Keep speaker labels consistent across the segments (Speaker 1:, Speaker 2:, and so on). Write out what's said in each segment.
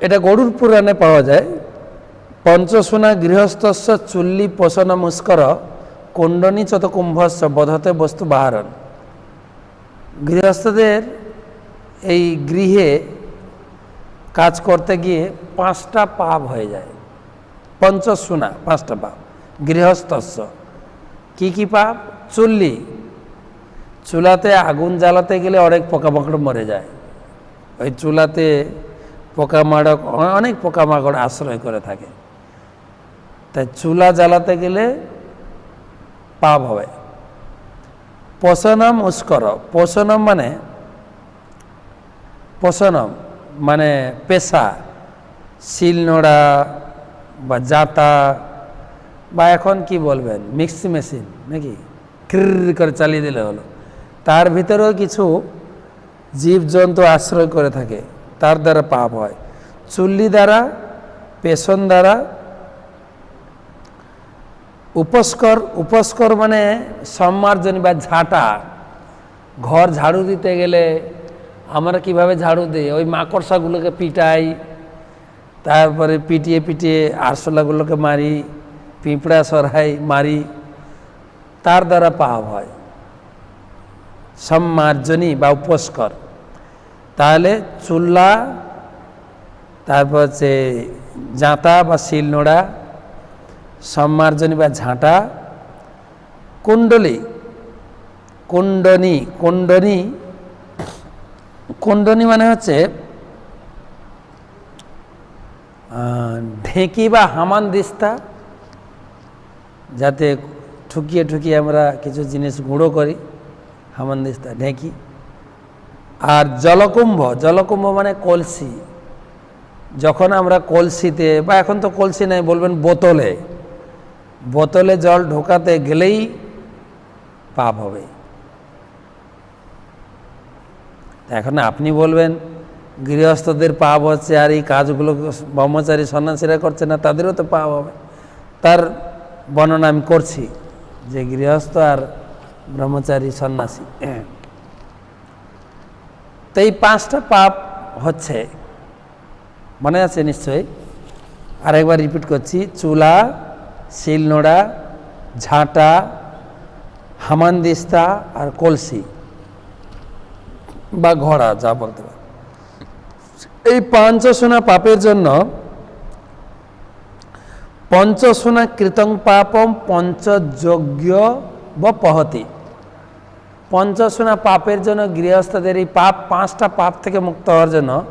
Speaker 1: এটা গরুর পুরাণে পাওয়া যায়। পঞ্চসোনা গৃহস্থস্য চুল্লি পোষণ মুস্কর কুণ্ডনী চত কুম্ভস্য বধতে বস্তু বাহারণ। গৃহস্থদের এই গৃহে কাজ করতে গিয়ে পাঁচটা পাপ হয়ে যায়। পঞ্চসোনা, পাঁচটা পাপ। গৃহস্থস্য। কি কি পাপ? চুল্লি। চুলাতে আগুন জ্বালাতে গেলে অনেক পোকামাকড় মরে যায়। ওই চুলাতে পোকামাকড়, অনেক পোকামাকড় আশ্রয় করে থাকে। তাই চুলা জ্বালাতে গেলে পাপ হবে। পোষণম উস্কর। পোষণম মানে পোষণম মানে পেশা শিলনোড়া বা জাতা বা এখন কি বলবেন, মিক্সি মেশিন নাকি? ক্রির করে চালিয়ে দিলে হলো। তার ভিতরেও কিছু জীবজন্তু আশ্রয় করে থাকে। তার দ্বারা পাপ হয়। চুল্লি দ্বারা পেশন দ্বারা, উপস্কর উপস্কর মানে সম্মার্জনী বা ঝাঁটা। ঘর ঝাড়ু দিতে গেলে আমরা কীভাবে ঝাড়ু দিই? ওই মাকড়সাগুলোকে পিটাই, তারপরে পিটিয়ে পিটিয়ে আরশোলাগুলোকে মারি, পিঁপড়া সরাই, মারি, তার দ্বারা পাপ হয়। সম্মার্জনী বা উপস্কর। তাহলে চুল্লা, তারপর হচ্ছে জাঁতা বা শিলনোড়া সম্মার্জনী বা ঝাঁটা, কুণ্ডলী, কুণ্ডনী কুণ্ডনী কুণ্ডনী মানে হচ্ছে ঢেঁকি বা হামান দিস্তা, যাতে ঠুকিয়ে ঠুকিয়ে আমরা কিছু জিনিস গুঁড়ো করি, হামান দিস্তা, ঢেঁকি। আর জলকুম্ভ জলকুম্ভ মানে কলসি। যখন আমরা কলসিতে, বা এখন তো কলসি নাই, বলবেন বোতলে। বোতলে জল ঢোকাতে গেলেই পাপ হবে। এখন আপনি বলবেন, গৃহস্থদের পাপ হচ্ছে আর এই কাজগুলো ব্রহ্মচারী সন্ন্যাসীরা করছে না, তাদেরও তো পাপ হবে। তার বর্ণনা আমি করছি যে গৃহস্থ আর ব্রহ্মচারী সন্ন্যাসী। তো এই পাঁচটা পাপ হচ্ছে। মনে আছে নিশ্চয়ই? আরেকবার রিপিট করছি। চুলা, শিলনোড়া, ঝাঁটা, হামানদিস্তা আর কলসি বা ঘোড়া, যা বলতে পারে। এই পঞ্চসোনা পাপের জন্য পঞ্চসোনা কৃতং পাপম পঞ্চযজ্ঞ বা পহতি। পঞ্চসোনা পাপের জন্য গৃহস্থদের এই পাপ, পাঁচটা পাপ থেকে মুক্ত হওয়ার জন্য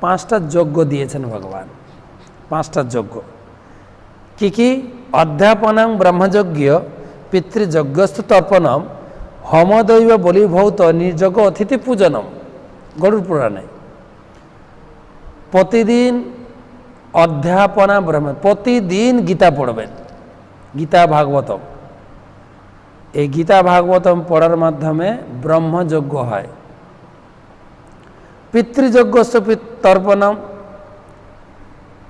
Speaker 1: পাঁচটা যজ্ঞ দিয়েছেন ভগবান। পাঁচটা যজ্ঞ। কি কি? অধ্যাপনং ব্রহ্মযজ্ঞ পিতৃযজ্ঞস্থ তর্পণম হমদৈব বলিভৌত নির্যজ্ঞ অতিথি পূজনম, গরুর পুরাণে। প্রতিদিন অধ্যাপনা ব্রহ্ম, প্রতিদিন গীতা পড়বেন। গীতা ভাগবতম। এই গীতা ভাগবতম পড়ার মাধ্যমে ব্রহ্মযজ্ঞ হয়। পিতৃযজ্ঞ তর্পণম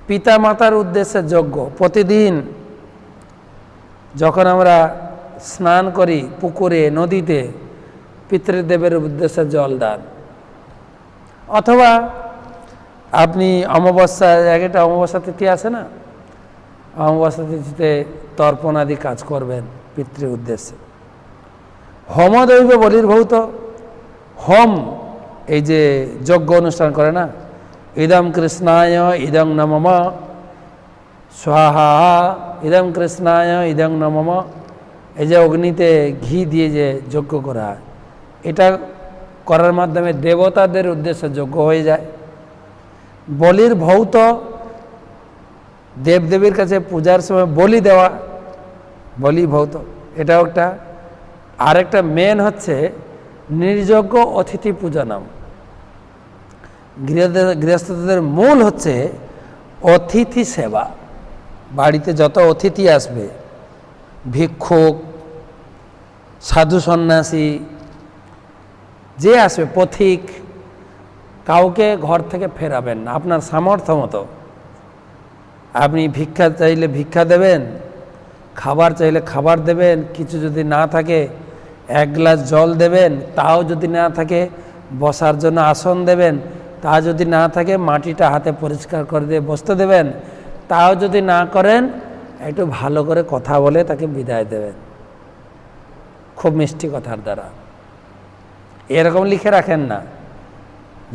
Speaker 1: পিতা মাতার উদ্দেশ্যে যজ্ঞ। প্রতিদিন যখন আমরা স্নান করি পুকুরে, নদীতে, পিতৃদেবের উদ্দেশ্যে জল দান। অথবা আপনি অমাবস্যা একটা অমাবস্যা তিথি আছে না? অমাবস্যা তিথিতে তর্পণ আদি কাজ করবেন পিতৃ উদ্দেশ্যে। হোমদৈব বলির ভৌত। হোম, এই যে যজ্ঞ অনুষ্ঠান করে না? ইদম কৃষ্ণায় ইদং নমম। স্বাহা, ইদম কৃষ্ণায় ইদং নমম। এই যে অগ্নিতে ঘি দিয়ে যে যজ্ঞ করা হয়, এটা করার মাধ্যমে দেবতাদের উদ্দেশ্যে যজ্ঞ হয়ে যায়। বলির ভৌত, দেবদেবীর কাছে পূজার সময় বলি দেওয়া, বলি ভৌত, এটাও একটা আরেকটা মেন হচ্ছে নির্যজ্ঞ অতিথি পূজনম গৃহদের গৃহস্থদের মূল হচ্ছে অতিথি সেবা। বাড়িতে যত অতিথি আসবে, ভিক্ষুক, সাধু সন্ন্যাসী, যে আসবে, পথিক, কাউকে ঘর থেকে ফেরাবেন না। আপনার সামর্থ্য মতো। আপনি ভিক্ষা চাইলে ভিক্ষা দেবেন, খাবার চাইলে খাবার দেবেন, কিছু যদি না থাকে এক গ্লাস জল দেবেন, তাও যদি না থাকে বসার জন্য আসন দেবেন, তা যদি না থাকে মাটিটা হাতে পরিষ্কার করে দিয়ে বসতে দেবেন, তাও যদি না করেন, একটু ভালো করে কথা বলে তাকে বিদায় দেবেন। খুব মিষ্টি কথার দ্বারা। এরকম লিখে রাখেন না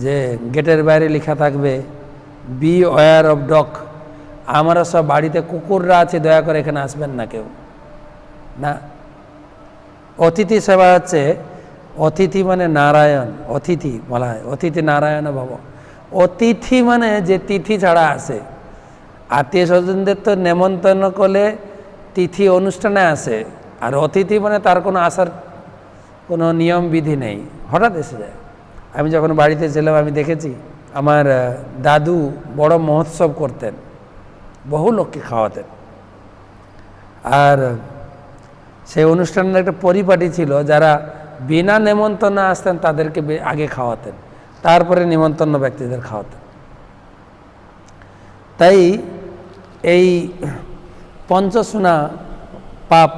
Speaker 1: যে গেটের বাইরে লেখা থাকবে বি ওয়ার অফ ডগ আমরা সব বাড়িতে কুকুররা আছে, দয়া করে এখানে আসবেন না কেউ। না। অতিথি সেবা হচ্ছে অতিথি মানে নারায়ণ, অতিথি বলা হয়, অতিথি নারায়ণ ভব। অতিথি মানে যে তিথি ছাড়া আসে আত্মীয় স্বজনদের তো নেমন্তন্ন করলে তিথি অনুষ্ঠানে আসে, আর অতিথি মানে তার কোনো আসার কোনো নিয়ম বিধি নেই। হঠাৎ এসে যায়। আমি যখন বাড়িতে ছিলাম, আমি দেখেছি আমার দাদু বড় মহোৎসব করতেন, বহু লোককে খাওয়াতেন। আর সেই অনুষ্ঠানের একটা পরিপাটি ছিল, যারা বিনা নেমন্তন্ন আসতেন তাদেরকে আগে খাওয়াতেন, তারপরে নিমন্তন্ন ব্যক্তিদের খাওয়াতেন। তাই এই পঞ্চসোনা পাপ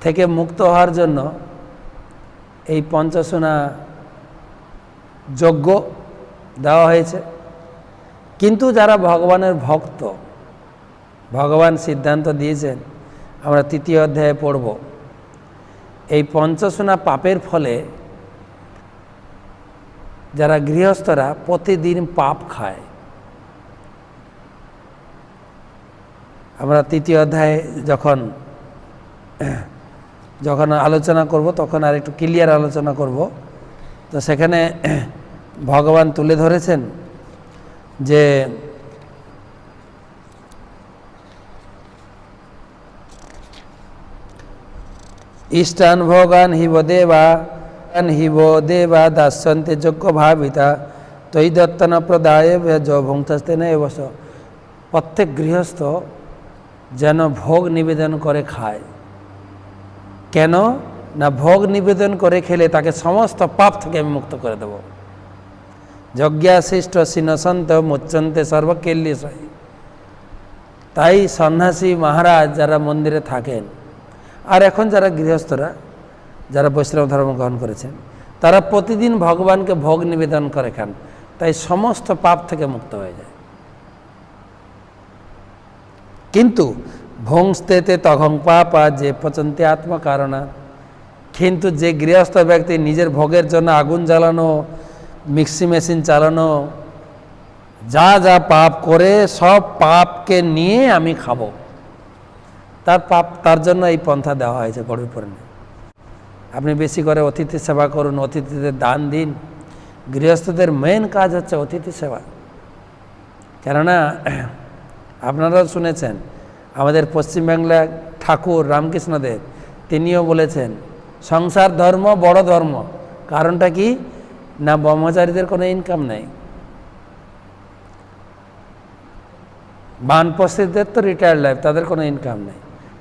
Speaker 1: থেকে মুক্ত হওয়ার জন্য এই পঞ্চসোনা যজ্ঞ দেওয়া হয়েছে। কিন্তু যারা ভগবানের ভক্ত, ভগবান সিদ্ধান্ত দিয়েছেন আমরা তৃতীয় অধ্যায়ে পড়ব। এই পঞ্চসোনা পাপের ফলে যারা গৃহস্থরা প্রতিদিন পাপ খায়। আমরা তৃতীয় অধ্যায়ে যখন যখন আলোচনা করব, তখন আর একটু ক্লিয়ার আলোচনা করব। তো সেখানে ভগবান তুলে ধরেছেন যে ইষ্টান ভোগান হিব দেবা হিব দেবা দাস্যন্তে যোগ্য ভাবিতা, তৈ দত্তন প্রদায় ভংসস্তে না এবস প্রত্যেক গৃহস্থ যেন ভোগ নিবেদন করে খায়। কেন? না ভোগ নিবেদন করে খেলে তাকে সমস্ত পাপ থেকে আমি মুক্ত করে দেব। যজ্ঞাশিষ্ট সিনসন্ত মুচ্চন্তে সর্বকেল্লি সহি তাই সন্ন্যাসী মহারাজ যারা মন্দিরে থাকেন আর এখন যারা গৃহস্থরা, যারা বৈষ্ণব ধর্ম গ্রহণ করেছেন, তারা প্রতিদিন ভগবানকে ভোগ নিবেদন করে খান। তাই সমস্ত পাপ থেকে মুক্ত হয়ে যায়। কিন্তু ভংস্তেতে তখন পাপা যে পচন্তে আত্মকারণা। কিন্তু যে গৃহস্থ ব্যক্তি নিজের ভোগের জন্য আগুন জ্বালানো, মিক্সি মেশিন চালানো, যা যা পাপ করে সব পাপকে নিয়ে আমি খাব। তার পাপ, তার জন্য এই পন্থা দেওয়া হয়েছে গরুর আপনি বেশি করে অতিথি সেবা করুন, অতিথিদের দান দিন। গৃহস্থদের মেন কাজ হচ্ছে অতিথি সেবা। কেননা, আপনারাও শুনেছেন, আমাদের পশ্চিমবাংলার ঠাকুর রামকৃষ্ণদেব তিনিও বলেছেন, সংসার ধর্ম বড় ধর্ম। কারণটা কি? না ব্রহ্মচারীদের কোনো ইনকাম নেই। বানপস্থিতদের তো রিটায়ার্ড লাইফ তাদের কোনো ইনকাম নেই।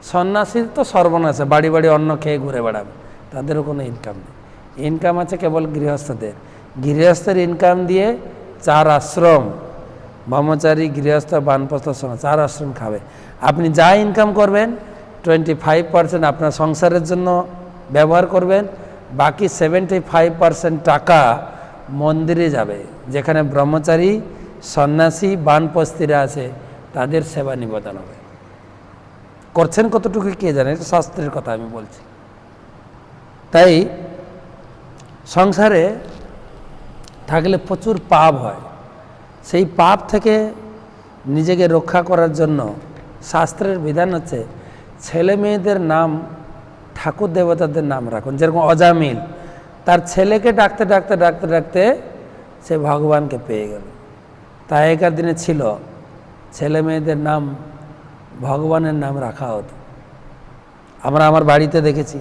Speaker 1: সন্ন্যাসীর তো সর্বনাশে বাড়ি বাড়ি অন্ন খেয়ে ঘুরে বেড়াবে, তাদেরও কোনো ইনকাম নেই। ইনকাম আছে কেবল গৃহস্থদের। গৃহস্থের ইনকাম দিয়ে চার আশ্রম, ব্রহ্মচারী, গৃহস্থ, বানপ্রস্থ চার আশ্রম খাবে। আপনি যা ইনকাম করবেন টোয়েন্টি ফাইভ পার্সেন্ট আপনার সংসারের জন্য ব্যবহার করবেন, বাকি সেভেন্টি ফাইভ পার্সেন্ট টাকা মন্দিরে যাবে, যেখানে ব্রহ্মচারী, সন্ন্যাসী বানপস্তিরা আছে, তাদের সেবা নিবেদন হবে। করছেন কতটুকু কে জানে? এটা শাস্ত্রের কথা আমি বলছি। তাই সংসারে থাকলে প্রচুর পাপ হয়। সেই পাপ থেকে নিজেকে রক্ষা করার জন্য শাস্ত্রের বিধান হচ্ছে ছেলে মেয়েদের নাম ঠাকুর দেবতাদের নাম রাখুন। যেরকম অজামিল, তার ছেলেকে ডাকতে ডাকতে ডাকতে ডাকতে সে ভগবানকে পেয়ে গেল। তাই আগেকার দিনে ছিল ছেলে মেয়েদের নাম ভগবানের নাম রাখা হতো। আমরা আমার বাড়িতে দেখেছি,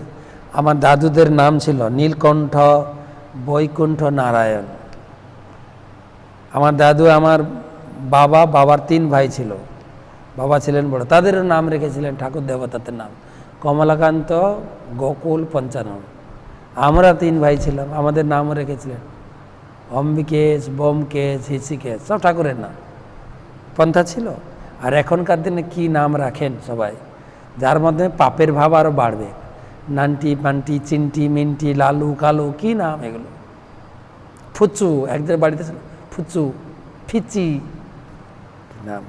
Speaker 1: আমার দাদুদের নাম ছিল নীলকণ্ঠ বৈকুণ্ঠ নারায়ণ। আমার দাদু, আমার বাবা, বাবার তিন ভাই ছিল। বাবা ছিলেন বড়। তাদেরও নাম রেখেছিলেন ঠাকুর দেবতাদের নাম। কমলাকান্ত, গোকুল, পঞ্চানন। আমরা তিন ভাই ছিলাম। আমাদের নামও রেখেছিলেন অম্বিকেশ বোমকেশ হিসিকেশ সব ঠাকুরের নাম। পন্থা ছিল? আর এখনকার দিনে কি নাম রাখেন সবাই? যার মাধ্যমে পাপের ভাব আরও বাড়বে। নানটি, পানটি, চিনটি, মিনটি, লালু, কালু, কি নাম এগুলো? ফুচু, একদের বাড়িতে ফুচু, ফিচি নাম?